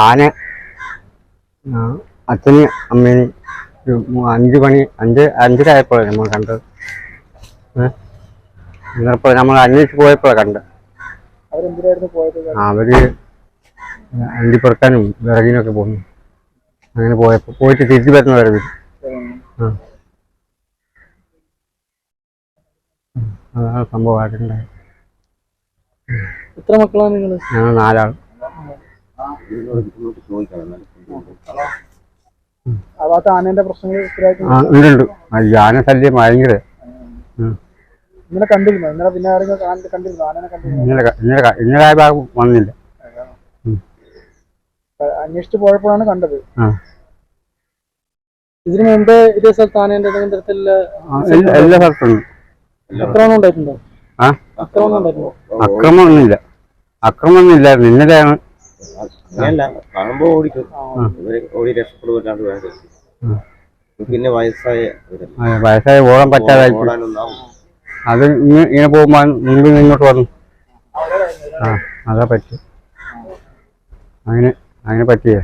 ആന അച്ഛന് അമ്മേന് ഒരു അഞ്ച് മണി അഞ്ച് അഞ്ചരായപ്പോഴാണ് നമ്മൾ കണ്ടത്. ഇന്നിപ്പോൾ നമ്മൾ അന്വേഷിച്ച് പോയപ്പോഴാണ് കണ്ടത്. അവർ അണ്ടി പെറുക്കാനും വിറകിനൊക്കെ പോന്നു. അങ്ങനെ പോയപ്പോ പോയിട്ട് തിരിച്ചു വരുന്ന വരവിൽ ആ. അതാണ് സംഭവമായിട്ടുണ്ടായത് എത്ര മക്കളാണ് നിങ്ങൾ ഞങ്ങൾ നാലാൾ ആ ഭാഗത്ത് ആനേന്റെ പ്രശ്നങ്ങൾ സ്ഥിരമായിട്ട് ആ ഉണ്ട് ഉണ്ട് ആ യാന ശല്യം ഭയങ്കര. ഉം. ഇന്നലെ കണ്ടിരുന്നു? ഇന്നലെ പിന്നെ ആരെങ്കിലും കാണി- കണ്ടിരുന്നു? ആനനെ കണ്ടിരുന്നു? ഇന്നലെ ക- ഇന്നലെ ക- ഇന്നലെ ആ ഭാഗം വന്നില്ല. അന്വേഷിച്ച് പോയപ്പോഴാണ് കണ്ടത്. ആ. ഇതിനു മുമ്പ് ഇതേ സ്ഥലത്ത് ആനേന്റെ ഏതെങ്കിലും തരത്തിലുള്ള ആ, എല്ലാ എല്ലാ സ്ഥലത്തും അക്രമം ഉണ്ടായിട്ടുണ്ടോ? ആ? ഉണ്ടായിട്ടുണ്ടോ? അക്രമമൊന്നുമില്ല അക്രമമൊന്നും ഇല്ലായിരുന്നു ഇന്നലെയാണ് അങ്ങനെയല്ല. കാണുമ്പോ ഓടിക്കും. ഇവർ ഓടി രക്ഷപ്പെടുവല്ലാണ്ട് വേറെ പിന്നെ വയസ്സായ വയസ്സായ ഓടാൻ പറ്റാതായി അത് ഇങ്ങനെ പോകുമ്പോ മുമ്പിൽ ഇങ്ങോട്ട് വന്നു. ആ അതാ പറ്റി അങ്ങനെ അങ്ങനെ പറ്റിയേ.